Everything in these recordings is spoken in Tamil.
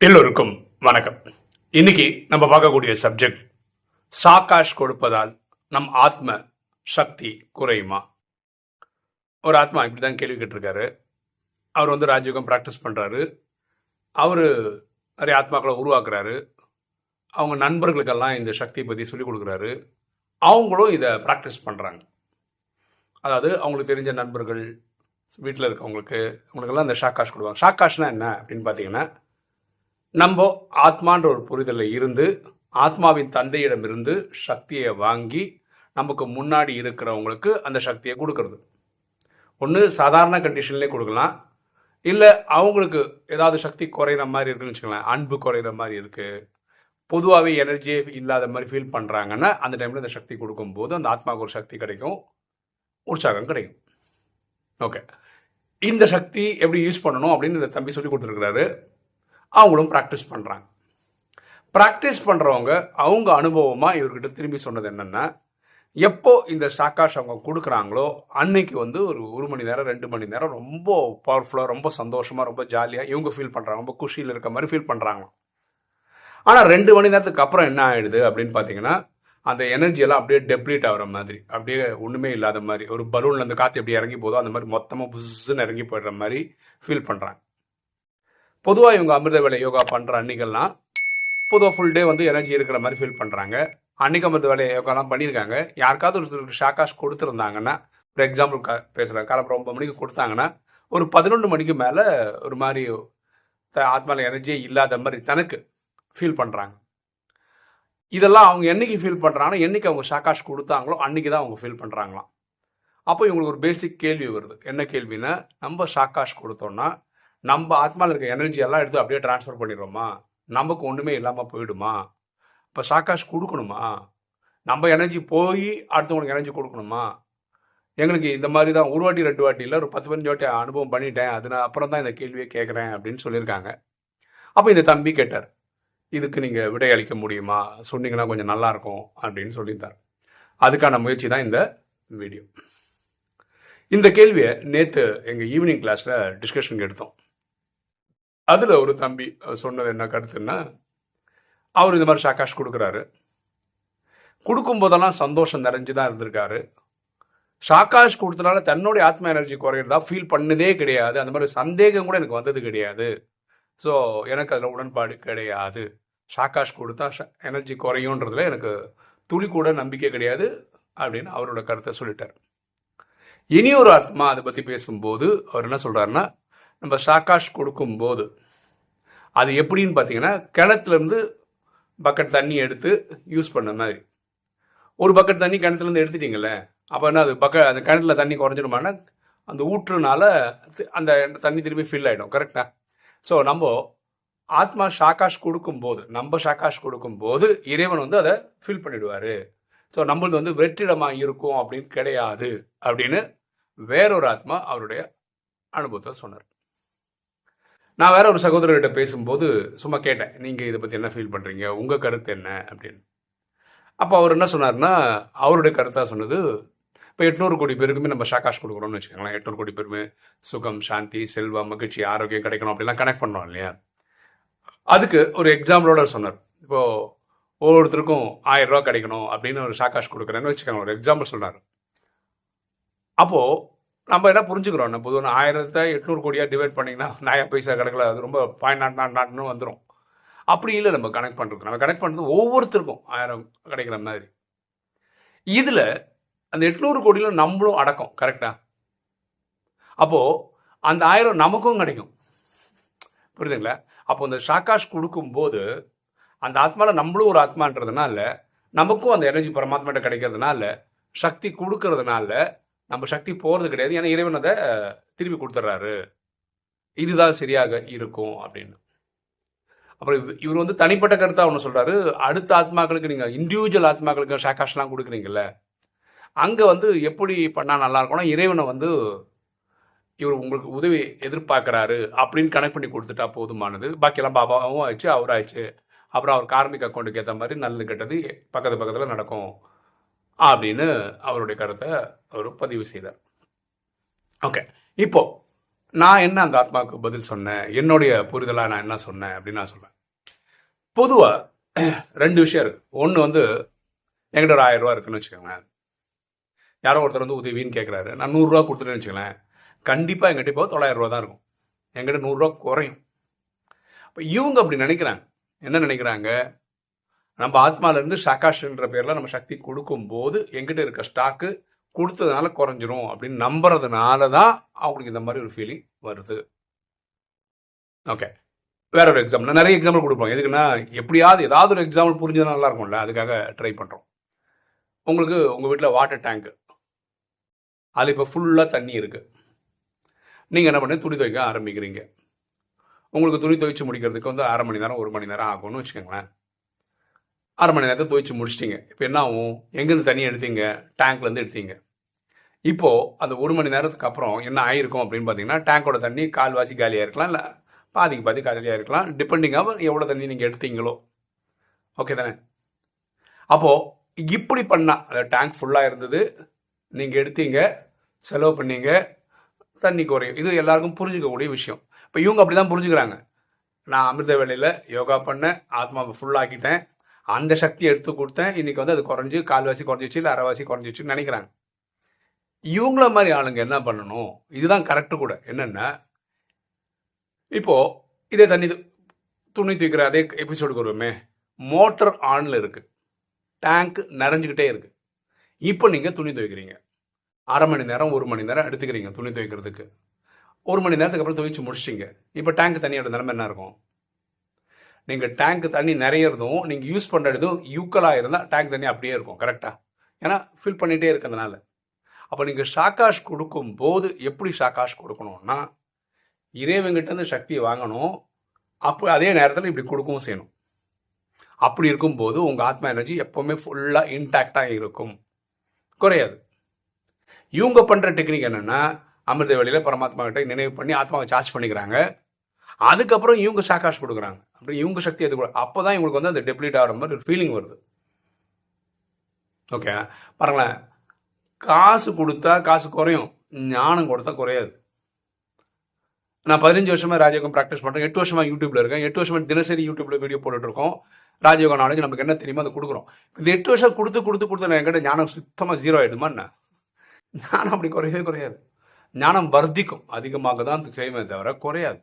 எல்லோருக்கும் வணக்கம். இன்னைக்கு நம்ம பார்க்கக்கூடிய சப்ஜெக்ட் சாக்காஷ் கொடுப்பதால் நம் ஆத்ம சக்தி குறையுமா? ஒரு ஆத்மா இப்படிதான் கேள்வி கேட்டிருக்காரு. அவர் வந்து ராஜயோகம் ப்ராக்டிஸ் பண்ணுறாரு அவர் நிறைய ஆத்மாக்களை உருவாக்குறாரு. அவங்க நண்பர்களுக்கெல்லாம் இந்த சக்தியை பற்றி சொல்லிக் கொடுக்குறாரு. அவங்களும் இதை ப்ராக்டிஸ் பண்ணுறாங்க அதாவது அவங்களுக்கு தெரிஞ்ச நண்பர்கள் வீட்டில் இருக்கவங்களுக்கு அவங்களுக்கெல்லாம் இந்த ஷாக்காஷ் கொடுப்பாங்க. ஷாக்காஷ்னா என்ன அப்படின்னு பார்த்தீங்கன்னா நம்ம ஆத்மான்ற ஒரு புரிதலில் இருந்து ஆத்மாவின் தந்தையிடமிருந்து சக்தியை வாங்கி நமக்கு முன்னாடி இருக்கிறவங்களுக்கு அந்த சக்தியை கொடுக்கறது. ஒன்று சாதாரண கண்டிஷன்லேயே கொடுக்கலாம். இல்லை அவங்களுக்கு ஏதாவது சக்தி குறையிற மாதிரி இருக்குன்னு வச்சுக்கலாம் அன்பு குறையிற மாதிரி இருக்குது பொதுவாகவே எனர்ஜியே இல்லாத மாதிரி ஃபீல் பண்ணுறாங்கன்னா அந்த டைமில் அந்த சக்தி கொடுக்கும்போது அந்த ஆத்மாவுக்கு ஒரு சக்தி கிடைக்கும். உற்சாகம் கிடைக்கும். ஓகே இந்த சக்தி எப்படி யூஸ் பண்ணணும் அப்படின்னு இந்த தம்பி சொல்லி கொடுத்துருக்கிறாரு. அவங்களும் ப்ராக்டிஸ் பண்ணுறாங்க ப்ராக்டிஸ் பண்ணுறவங்க அவங்க அனுபவமாக இவர்கிட்ட திரும்பி சொன்னது என்னென்னா எப்போ இந்த சாக்காஷ் அவங்க கொடுக்குறாங்களோ அன்னைக்கு வந்து ஒரு ஒரு மணி நேரம் ரெண்டு மணி நேரம் ரொம்ப பவர்ஃபுல்லாக ரொம்ப சந்தோஷமாக ரொம்ப ஜாலியாக இவங்க ஃபீல் பண்ணுறாங்க ரொம்ப குஷியில் இருக்க மாதிரி ஃபீல் பண்ணுறாங்க ஆனால் ரெண்டு மணி நேரத்துக்கு அப்புறம் என்ன ஆகிடுது அப்படின்னு பார்த்தீங்கன்னா அந்த எனர்ஜியெல்லாம் அப்படியே டெப்ளீட் ஆகிற மாதிரி அப்படியே ஒன்றுமே இல்லாத மாதிரி ஒரு பலூனில் அந்த காற்று எப்படி இறங்கி போதோ அந்த மாதிரி மொத்தமாக புஸ்ஸுன்னு இறங்கி போயிடுற மாதிரி ஃபீல் பண்ணுறாங்க பொதுவாக இவங்க அமிர்த வேலை யோகா பண்ணுற அன்னைக்கெல்லாம் பொதுவாக ஃபுல் டே வந்து எனர்ஜி இருக்கிற மாதிரி ஃபீல் பண்ணுறாங்க அன்னைக்கு அமிர்த வேலை யோகாலாம் பண்ணியிருக்காங்க. யாருக்காவது ஒருத்தருக்கு ஷாக்காஷ் கொடுத்துருந்தாங்கன்னா ஒரு எக்ஸாம்பிள் க பேசுகிறேன் காலம் ஒன்பது மணிக்கு கொடுத்தாங்கன்னா ஒரு பதினொன்று மணிக்கு மேலே ஒரு மாதிரி த- எனர்ஜியே இல்லாத மாதிரி தனக்கு ஃபீல் பண்ணுறாங்க இதெல்லாம் அவங்க என்னைக்கு ஃபீல் பண்ணுறாங்கன்னா என்றைக்கு அவங்க ஷாக்காஷ் கொடுத்தாங்களோ அன்னைக்கு தான் அவங்க ஃபீல் பண்ணுறாங்களாம் அப்போ இவங்களுக்கு ஒரு பேசிக் கேள்வி வருது. என்ன கேள்வின்னா நம்ம ஷாக்காஷ் கொடுத்தோன்னா நம்ம ஆத்மாவில் இருக்க எனர்ஜி எல்லாம் எடுத்து அப்படியே ட்ரான்ஸ்ஃபர் பண்ணிடுறோமா? நமக்கு ஒன்றுமே இல்லாமல் போயிடுமா? இப்போ ஷாக்காஷ் கொடுக்கணுமா? நம்ம எனர்ஜி போய் அடுத்தவங்களுக்கு எனர்ஜி கொடுக்கணுமா? எங்களுக்கு இந்த மாதிரி தான் ஒரு வாட்டி ரெண்டு வாட்டி இல்லை ஒரு பத்து பதினஞ்சு வாட்டி அனுபவம் பண்ணிட்டேன். அது நான் அப்புறம் தான் இந்த கேள்வியை கேட்குறேன் அப்படின்னு சொல்லியிருக்காங்க. அப்போ இந்த தம்பி கேட்டார் இதுக்கு நீங்கள் விடையளிக்க முடியுமா? சொன்னீங்கன்னா கொஞ்சம் நல்லாயிருக்கும் அப்படின்னு சொல்லியிருந்தார். அதுக்கான முயற்சி தான் இந்த வீடியோ இந்த கேள்வியை நேற்று எங்கள் ஈவினிங் கிளாஸில் டிஸ்கஷனுக்கு எடுத்தோம். அதில் ஒரு தம்பி சொன்னது என்ன கருத்துன்னா அவர் இந்த மாதிரி ஷாக்காஷ் கொடுக்குறாரு. கொடுக்கும்போதெல்லாம் சந்தோஷம் நிறைஞ்சு தான் இருந்திருக்காரு. ஷாக்காஷ் கொடுத்தனால தன்னுடைய ஆத்ம எனர்ஜி குறையிறதா ஃபீல் பண்ணதே கிடையாது. அந்த மாதிரி சந்தேகம் கூட எனக்கு வந்தது கிடையாது. ஸோ எனக்கு அதில் உடன்பாடு கிடையாது. ஷாக்காஷ் கொடுத்தா எனர்ஜி குறையுன்றதுல எனக்கு துளி கூட நம்பிக்கை கிடையாது அப்படின்னு அவரோட கருத்தை சொல்லிட்டார். இனி ஒரு ஆத்மா அதை பற்றி பேசும்போது அவர் என்ன சொல்கிறாருன்னா நம்ம சாக்காஷ் கொடுக்கும்போது அது எப்படின்னு பார்த்தீங்கன்னா கிணத்துலேருந்து பக்கெட் தண்ணி எடுத்து யூஸ் பண்ண மாதிரி. ஒரு பக்கெட் தண்ணி கிணத்துலேருந்து எடுத்துட்டீங்கல்ல அப்போ என்ன அது பக்க அந்த கிணத்துல தண்ணி குறைஞ்சிடுமானா அந்த ஊற்றுனால அந்த தண்ணி திரும்பி ஃபில் ஆகிடும் கரெக்டா ஸோ நம்ம ஆத்மா சாக்காஷ் கொடுக்கும்போது நம்ம சாக்காஷ் கொடுக்கும்போது இறைவன் வந்து அதை ஃபில் பண்ணிடுவார். ஸோ நம்மளது வந்து வெற்றிடமாக இருக்கும் அப்படின்னு கிடையாது அப்படின்னு வேறொரு ஆத்மா அவருடைய அனுபவத்தை சொன்னார். நான் வேற ஒரு சகோதரர்கிட்ட பேசும்போது சும்மா கேட்டேன் நீங்கள் இதை பற்றி என்ன ஃபீல் பண்றீங்க? உங்க கருத்து என்ன? அப்படின்னு. அப்போ அவர் என்ன சொன்னார்னா அவருடைய கருத்தா சொன்னது இப்போ எட்நூறு கோடி பேருக்குமே நம்ம ஷாகாஷ் கொடுக்குறோம்னு வச்சுக்கோங்களேன். எட்நூறு கோடி பேருமே சுகம் சாந்தி செல்வம் மகிழ்ச்சி ஆரோக்கியம் கிடைக்கணும் அப்படிலாம் கனெக்ட் பண்ணோம் இல்லையா? அதுக்கு ஒரு எக்ஸாம்பிளோட சொன்னார். இப்போ ஒவ்வொருத்தருக்கும் ஆயிரம் ரூபா கிடைக்கணும் அப்படின்னு ஒரு ஷாகாஷ் கொடுக்குறேன்னு வச்சுக்கோங்க ஒரு எக்ஸாம்பிள் சொன்னார் அப்போது நம்ம என்ன புரிஞ்சுக்கிறோம்? நம்ம பொதுவாக ஆயிரத்தை எட்நூறு கோடியாக டிவைட் பண்ணிங்கன்னா நாயா பைசா கணக்கில் அது ரொம்ப பாயிண்ட் நாட் நாட் நாட்னு வந்துடும் அப்படி இல்லை நம்ம கனெக்ட் பண்ணுறது நம்ம கனெக்ட் பண்ணுறது ஒவ்வொருத்தருக்கும் ஆயிரம் கிடைக்கிற மாதிரி. இதில் அந்த எட்நூறு கோடியில் நம்மளும் அடக்கம் கரெக்டா அப்போது அந்த ஆயிரம் நமக்கும் கிடைக்கும். புரியுதுங்களா? அப்போ இந்த ஷாக்காஷ் கொடுக்கும்போது அந்த ஆத்மாவில் நம்மளும் ஒரு ஆத்மான்றதுனால நமக்கும் அந்த எனர்ஜி பரமாத்மாட்ட கிடைக்கிறதுனால சக்தி கொடுக்கறதுனால நம்ம சக்தி போகிறது கிடையாது. ஏன்னா இறைவன் அதை திருப்பி கொடுத்துட்றாரு இதுதான் சரியாக இருக்கும் அப்படின்னு. அப்புறம் இவர் வந்து தனிப்பட்ட கருத்தா ஒன்று சொல்றாரு. அடுத்த ஆத்மாக்களுக்கு நீங்க இண்டிவிஜுவல் ஆத்மாக்களுக்கு ஷாக்காஷ்லாம் கொடுக்குறீங்கல்ல அங்க வந்து எப்படி பண்ணா நல்லா இருக்கும்னா இறைவனை வந்து இவர் உங்களுக்கு உதவி எதிர்பார்க்குறாரு அப்படின்னு கனெக்ட் பண்ணி கொடுத்துட்டா போதுமானது. பாக்கியெல்லாம் பாபாவும் ஆயிடுச்சு அவராயிடுச்சு அப்புறம் அவர் கார்மிக் அக்கௌண்ட்டுக்கு ஏற்ற மாதிரி நல்லது கெட்டது பக்கத்து பக்கத்தில் நடக்கும். அப்படின்னு அவருடைய கருத்தை அவர் பதிவு செய்தார். ஓகே இப்போ நான் என்ன அந்த ஆத்மாவுக்கு பதில் சொன்னேன்? என்னுடைய புரிதலாக நான் என்ன சொன்னேன் அப்படின்னு நான் சொல்றேன். பொதுவாக ரெண்டு விஷயம் இருக்கு. ஒன்று வந்து என்கிட்ட ஒரு ஆயிரம் ரூபா இருக்குன்னு வச்சுக்கோங்களேன். யாரோ ஒருத்தர் வந்து உதவின்னு கேட்குறாரு நான் நூறுரூவா கொடுத்துட்டேன்னு வச்சுக்கலேன் கண்டிப்பாக எங்கிட்ட இப்போ தொள்ளாயிரம் ரூபா தான் இருக்கும். என்கிட்ட நூறுரூவா குறையும். இப்போ இவங்க அப்படி நினைக்கிறாங்க. என்ன நினைக்கிறாங்க? நம்ம ஆத்மாலேருந்து ஷாகாஷ்ன்ற பேரில் நம்ம சக்தி கொடுக்கும்போது எங்கிட்ட இருக்க ஸ்டாக்கு கொடுத்ததுனால குறைஞ்சிரும் அப்படின்னு நம்புறதுனால தான் அவங்களுக்கு இந்த மாதிரி ஒரு ஃபீலிங் வருது. ஓகே வேற ஒரு எக்ஸாம்பிள் நிறைய எக்ஸாம்பிள் கொடுப்போம் எதுக்குன்னா எப்படியாவது ஏதாவது ஒரு எக்ஸாம்பிள் புரிஞ்சதுனா நல்லா இருக்கும்ல அதுக்காக ட்ரை பண்ணுறோம் உங்களுக்கு உங்கள் வீட்டில் வாட்டர் டேங்க்கு அது இப்போ ஃபுல்லாக தண்ணி இருக்குது நீங்கள் என்ன பண்ணி துணி துவைக்க ஆரம்பிக்கிறீங்க. உங்களுக்கு துணி துவைச்சு முடிக்கிறதுக்கு வந்து அரை மணி நேரம் ஒரு மணி நேரம் ஆகும்னு வச்சுக்கோங்களேன். அரை மணி நேரத்தை துவைச்சு முடிச்சிட்டிங்க. இப்போ என்ன ஆகும்? எங்கேருந்து தண்ணி எடுத்தீங்க? டேங்க்லேருந்து எடுத்தீங்க. இப்போது அந்த ஒரு மணி நேரத்துக்கு அப்புறம் என்ன ஆயிருக்கும் அப்படின்னு பார்த்தீங்கன்னா டேங்கோட தண்ணி கால்வாசி காலியாக இருக்கலாம் இல்லை பாதிக்கு பாதி காலியாக இருக்கலாம். டிபெண்டிங்காக எவ்வளோ தண்ணி நீங்கள் எடுத்தீங்களோ. ஓகே தானே? அப்போது இப்படி பண்ணால் அந்த டேங்க் ஃபுல்லாக இருந்தது நீங்கள் எடுத்தீங்க செலவு பண்ணீங்க தண்ணி குறையும். இது எல்லாருக்கும் புரிஞ்சுக்கக்கூடிய விஷயம். இப்போ இவங்க அப்படி தான் புரிஞ்சுக்கிறாங்க. நான் அமிர்த வேலையில் யோகா பண்ணேன் ஆத்மாவை ஃபுல்லாக்கிட்டேன் அந்த சக்தி எடுத்து கொடுத்தேன். இன்னைக்கு வந்து அது குறைஞ்சி கால்வாசி குறைஞ்சிச்சு இல்லை அரைவாசி குறைஞ்சிச்சுன்னு நினைக்கிறாங்க. இவங்கள மாதிரி ஆளுங்க என்ன பண்ணணும்? இதுதான் கரெக்டு கூட. என்னென்னா இப்போது இதே தண்ணி துணி தூக்கிற அதே எபிசோடுக்கு வருவோமே. மோட்டர் ஆனில் இருக்குது டேங்க் நிறைஞ்சுக்கிட்டே இருக்குது இப்போ நீங்கள் துணி துவைக்கிறீங்க. அரை மணி நேரம் ஒரு மணி நேரம் எடுத்துக்கிறீங்க துணி துவைக்கிறதுக்கு. ஒரு மணி நேரத்துக்கு அப்புறம் துவைச்சு முடிச்சிங்க இப்போ டேங்க் தண்ணியோட நிலைமை என்ன இருக்கும்? நீங்கள் டேங்க் தண்ணி நிறையிறதும் நீங்கள் யூஸ் பண்ணுறதும் யூக்கலாக இருந்தால் டேங்க் தண்ணி அப்படியே இருக்கும் கரெக்டாக ஏன்னா ஃபில் பண்ணிகிட்டே இருக்கிறதுனால. அப்போ நீங்கள் ஷாக்காஷ் கொடுக்கும் போது எப்படி ஷாக்காஷ் கொடுக்கணும்னா இறைவங்கிட்டேருந்து சக்தியை வாங்கணும் அப்போ அதே நேரத்தில் இப்படி கொடுக்கவும் செய்யணும். அப்படி இருக்கும்போது உங்கள் ஆத்மா எனர்ஜி எப்போவுமே ஃபுல்லாக இன்டாக்டாக இருக்கும். குறையாது. இவங்க பண்ணுற டெக்னிக் என்னென்னா அமிர்த வேலையில் பரமாத்மா கிட்ட நினைவு பண்ணி ஆத்மாவை சார்ஜ் பண்ணிக்கிறாங்க. அதுக்கப்புறம் இவங்க சாகாஷ் கொடுக்குறாங்க. அப்படி இவங்க சக்தி அது கூட அப்போ தான் இவங்களுக்கு வந்து அந்த டெப்ளீட் ஆகிற மாதிரி ஒரு ஃபீலிங் வருது. ஓகே பாருங்களேன். காசு கொடுத்தா காசு குறையும். ஞானம் கொடுத்தா குறையாது. நான் பதினஞ்சு வருஷமா ராஜயோகம் ப்ராக்டிஸ் பண்ணுறேன் எட்டு வருஷமா யூடியூப்ல இருக்கேன். எட்டு வருஷமா தினசரி யூடியூப்ல வீடியோ போட்டுட்டு இருக்கோம் ராஜயோக நாலேஜ் நமக்கு என்ன தெரியுமோ அதை கொடுக்குறோம். இது எட்டு வருஷம் கொடுத்து கொடுத்து கொடுத்து என்கிட்ட ஞானம் சுத்தமாக ஜீரோ ஆகிடுமா என்ன? ஞானம் அப்படி குறையவே குறையாது. ஞானம் வர்த்திக்கும். அதிகமாக தான் செய்யுமே தவிர குறையாது.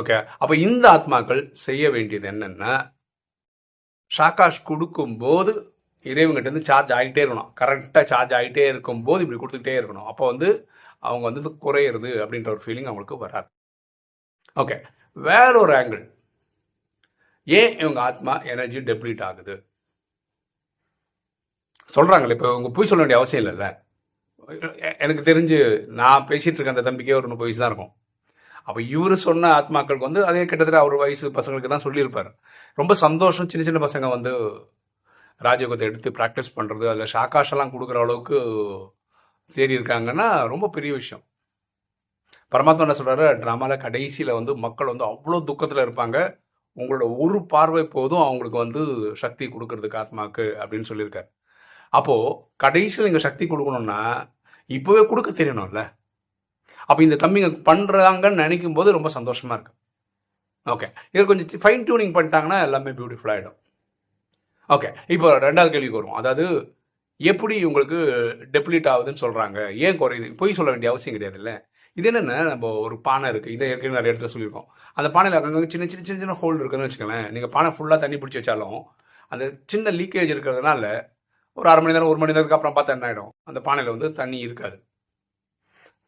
ஓகே அப்போ இந்த ஆத்மாக்கள் செய்ய வேண்டியது என்னென்னா ஷாக்காஷ் கொடுக்கும்போது இறைவங்கிட்ட இருந்து சார்ஜ் ஆகிட்டே இருக்கணும். கரெக்டாக சார்ஜ் ஆகிட்டே இருக்கும் போது இப்படி கொடுத்துக்கிட்டே இருக்கணும். அப்போ வந்து அவங்க வந்து குறையிறது அப்படின்ற ஒரு ஃபீலிங் அவங்களுக்கு வராது. ஓகே வேற ஒரு ஆங்கிள் ஏன் இவங்க ஆத்மா எனர்ஜி டெப்ளீட் ஆகுது? சொல்கிறாங்களே இப்போ இவங்க போய் சொல்ல வேண்டிய அவசியம் இல்லைல்ல. எனக்கு தெரிஞ்சு நான் பேசிகிட்டு இருக்க அந்த தம்பிக்கே ஒரு முப்பது வயசு தான் இருக்கும். அப்போ இவர் சொன்ன ஆத்மாக்களுக்கு வந்து அதே கிட்டத்தட்ட அவர் வயசு பசங்களுக்கு தான் சொல்லியிருப்பார். ரொம்ப சந்தோஷம் சின்ன சின்ன பசங்க வந்து ராஜயோகத்தை எடுத்து ப்ராக்டிஸ் பண்ணுறது அதில் ஷாக்காஷெல்லாம் கொடுக்குற அளவுக்கு தேறி இருக்காங்கன்னா ரொம்ப பெரிய விஷயம். பரமாத்மா என்ன சொல்கிறாரு ட்ராமாவில் கடைசியில் வந்து மக்கள் வந்து அவ்வளோ துக்கத்தில் இருப்பாங்க. உங்களோட ஒரு பார்வை போதும் அவங்களுக்கு வந்து சக்தி கொடுக்கறதுக்கு ஆத்மாக்கு அப்படின்னு சொல்லியிருக்காரு. அப்போது கடைசியில் நீங்கள் சக்தி கொடுக்கணும்னா இப்போவே கொடுக்க தெரியணும்ல. அப்போ இந்த தம்பிங்க பண்ணுறாங்கன்னு நினைக்கும் போது ரொம்ப சந்தோஷமாக இருக்கு. ஓகே இது கொஞ்சம் ஃபைன் டியூனிங் பண்ணிட்டாங்கன்னா எல்லாமே பியூட்டிஃபுல்லாகிடும் ஓகே இப்போ ரெண்டாவது கேள்விக்கு வரும் அதாவது எப்படி இவங்களுக்கு டெப்ளீட் ஆகுதுன்னு சொல்கிறாங்க ஏன் குறையுது பொய் சொல்ல வேண்டிய அவசியம் கிடையாது இல்லை. இது என்னென்ன நம்ம ஒரு பானை இருக்குது இதை ஏற்கனவே நிறைய இடத்துல சொல்லியிருக்கோம். அந்த பானையில் அங்கே சின்ன சின்ன சின்ன சின்ன ஹோல் இருக்குதுன்னு வச்சுக்கோங்களேன். நீங்கள் பானை ஃபுல்லாக தண்ணி பிடிச்சி வச்சாலும் அந்த சின்ன லீக்கேஜ் இருக்கிறதுனால ஒரு அரை மணி நேரம் ஒரு மணி நேரத்துக்கு அப்புறம் பார்த்தா என்ன ஆகிடும் அந்த பானையில் வந்து தண்ணி இருக்காது.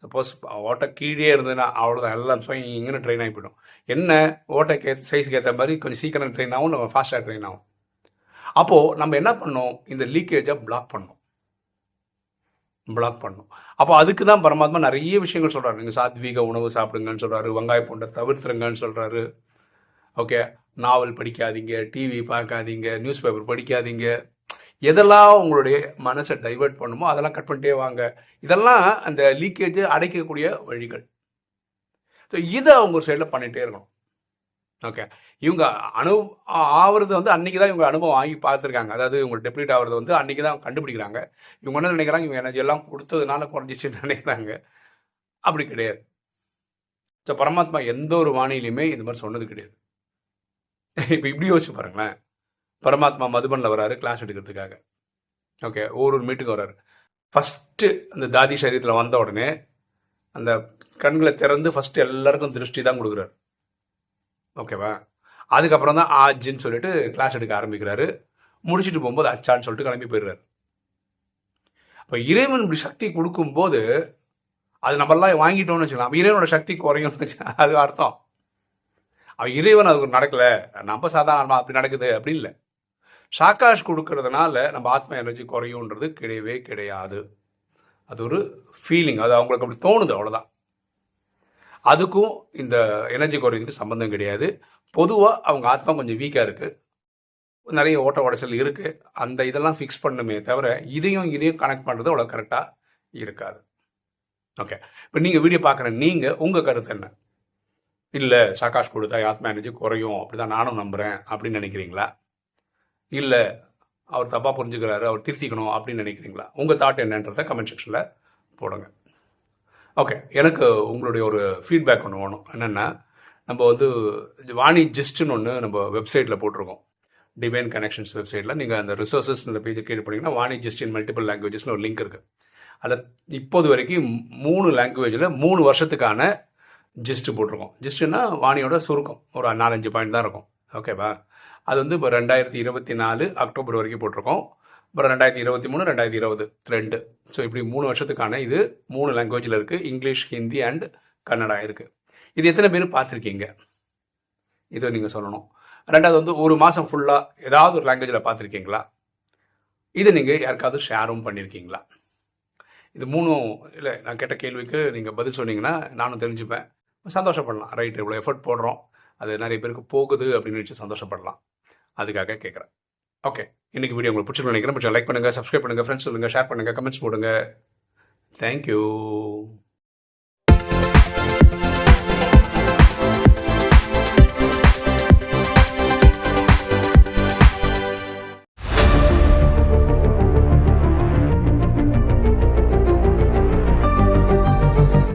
சப்போஸ் ஓட்டை கீழே இருந்ததுன்னா அவ்வளோதான் எல்லாம் இங்கே ட்ரெயின் ஆகி போயிடும். என்ன? ஓட்டைக்கு சைஸுக்கு ஏற்ற மாதிரி கொஞ்சம் சீக்கிரம் ட்ரெயின் ஆகும் நம்ம ஃபாஸ்ட்டாக ட்ரெயின் ஆகும். அப்போது நம்ம என்ன பண்ணோம் இந்த லீக்கேஜை பிளாக் பண்ணோம் பிளாக் பண்ணும் அப்போ அதுக்கு தான் பரமாத்மா நிறைய விஷயங்கள் சொல்கிறாரு நீங்கள் சாத்வீக உணவு சாப்பிடுங்கன்னு சொல்கிறாரு வெங்காய பூண்டை தவிர்த்துருங்கன்னு சொல்கிறாரு ஓகே நாவல் படிக்காதீங்க டிவி பார்க்காதீங்க நியூஸ் பேப்பர் படிக்காதீங்க. எதெல்லாம் உங்களுடைய மனசை டைவெர்ட் பண்ணுமோ அதெல்லாம் கட் பண்ணிட்டே வாங்க. இதெல்லாம் அந்த லீக்கேஜ் அடைக்கக்கூடிய வழிகள். ஸோ இதை அவங்க சைடில் பண்ணிகிட்டே இருக்கணும். ஓகே இவங்க அனு ஆகிறது வந்து அன்றைக்கி தான் இவங்க அனுபவம் ஆகி பார்த்துருக்காங்க. அதாவது இவங்க டெப்ளீட் ஆகிறது வந்து அன்றைக்கி தான் கண்டுபிடிக்கிறாங்க. இவங்க என்ன நினைக்கிறாங்க? இவங்க எனர்ஜி எல்லாம் கொடுத்ததுனால குறைஞ்சிச்சுன்னு நினைக்கிறாங்க. அப்படி கிடையாது. ஸோ பரமாத்மா எந்த ஒரு வானிலையுமே இந்த மாதிரி சொன்னது கிடையாது. இப்போ இப்படி யோசிச்சு பாருங்களேன். பரமாத்மா மதுபனில் வராரு கிளாஸ் எடுக்கிறதுக்காக. ஓகே ஒரு ஒரு மீட்டுக்கு வராரு. ஃபஸ்ட்டு அந்த தாதி சரீரத்தில் வந்த உடனே அந்த கண்களை திறந்து ஃபஸ்ட்டு எல்லாருக்கும் திருஷ்டி தான் கொடுக்குறாரு. ஓகேவா அதுக்கப்புறம் தான் ஆஜின்னு சொல்லிட்டு கிளாஸ் எடுக்க ஆரம்பிக்கிறாரு. முடிச்சுட்டு போகும்போது அச்சான்னு சொல்லிட்டு கிளம்பி போயிடுறாரு. அப்போ இறைவன் இப்படி சக்தி கொடுக்கும்போது அது நம்மளாம் வாங்கிட்டோம்னு வச்சுக்கலாம். இறைவனோட சக்தி குறையும்னு வச்சுக்கலாம் அது அர்த்தம். அவன் இறைவன் அதுக்கு நடக்கலை. நம்ம சாதாரணமாக அப்படி நடக்குது அப்படி இல்லை. சாக்காஷ் கொடுக்கறதுனால நம்ம ஆத்மா எனர்ஜி குறையும்ன்றது கிடையவே கிடையாது. அது ஒரு ஃபீலிங் அது அவங்களுக்கு அப்படி தோணுது அவ்வளோதான் அதுக்கும் இந்த எனர்ஜி குறையுதுக்கு சம்பந்தம் கிடையாது. பொதுவாக அவங்க ஆத்மா கொஞ்சம் வீக்காக இருக்குது நிறைய ஓட்ட உடச்சல் இருக்குது அந்த இதெல்லாம் ஃபிக்ஸ் பண்ணுமே தவிர இதையும் இதையும் கனெக்ட் பண்ணுறது அவ்வளோ கரெக்டாக இருக்காது. ஓகே இப்போ நீங்கள் வீடியோ பார்க்குற நீங்கள் உங்கள் கருத்து என்ன? இல்லை சகாஷ் கொடுத்தா ஆத்மா எனர்ஜி குறையும் அப்படி தான் நானும் நம்புகிறேன் அப்படின்னு நினைக்கிறீங்களா? இல்லை அவர் தப்பாக புரிஞ்சுக்கிறாரு அவர் திருத்திக்கணும் அப்படின்னு நினைக்கிறீங்களா? உங்கள் தாட் என்னன்றதை கமெண்ட் செக்ஷனில் போடுங்க. ஓகே எனக்கு உங்களுடைய ஒரு ஃபீட்பேக் ஒன்று வேணும். என்னென்னா நம்ம வந்து வாணி ஜிஸ்ட்னு ஒன்று நம்ம வெப்சைட்டில் போட்டிருக்கோம். டிவைன் கனெக்ஷன்ஸ் வெப்சைட்டில் நீங்கள் அந்த ரிசோர்ஸஸ் இந்த பேஜை கேட்டு போனீங்கன்னா வாணி ஜிஸ்ட் இன் மல்டிபிள் லாங்குவேஜஸ்னு ஒரு லிங்க் இருக்குது அதில் இப்போது வரைக்கும் மூணு லாங்குவேஜில் மூணு வருஷத்துக்கான ஜிஸ்ட் போட்டிருக்கோம். ஜிஸ்ட்னா வாணியோட சுருக்கம். ஒரு நாலஞ்சு பாயிண்ட் தான் இருக்கும். ஓகேவா அது வந்து இப்போ ரெண்டாயிரத்தி இருபத்தி நாலு அக்டோபர் வரைக்கும் போட்டிருக்கோம். அப்புறம் ரெண்டாயிரத்தி இருபத்தி மூணு ரெண்டாயிரத்தி இருபது ரெண்டு. ஸோ இப்படி மூணு வருஷத்துக்கான இது மூணு லாங்குவேஜில் இருக்குது இங்கிலீஷ் ஹிந்தி அண்ட் கன்னடா இருக்குது இது எத்தனை பேர் பார்த்துருக்கீங்க? இதை நீங்கள் சொல்லணும். ரெண்டாவது வந்து ஒரு மாதம் ஃபுல்லாக ஏதாவது ஒரு லாங்குவேஜில் பார்த்துருக்கீங்களா? இதை நீங்கள் யாருக்காவது ஷேரும் பண்ணியிருக்கீங்களா இது மூணும் இல்லை நான் கேட்ட கேள்விக்கு நீங்கள் பதில் சொன்னீங்கன்னா நானும் தெரிஞ்சுப்பேன். சந்தோஷப்படலாம். ரைட் இவ்வளோ எஃபர்ட் போடுறோம். அது நிறைய பேருக்கு போகுது அப்படின்னு நினச்சி சந்தோஷப்படலாம். அதுக்காக கேட்குறேன் ஓகே இன்னைக்கு வீடியோ உங்களுக்கு பிடிச்சிருக்கு நினைக்கிறேன். பிடிச்சா லைக் பண்ணுங்கள் சப்ஸ்கிரைப் பண்ணுங்கள் ஃப்ரெண்ட்ஸ் சொல்லுங்கள் ஷேர் பண்ணுங்கள் கமெண்ட்ஸ் போடுங்க. தேங்க்யூ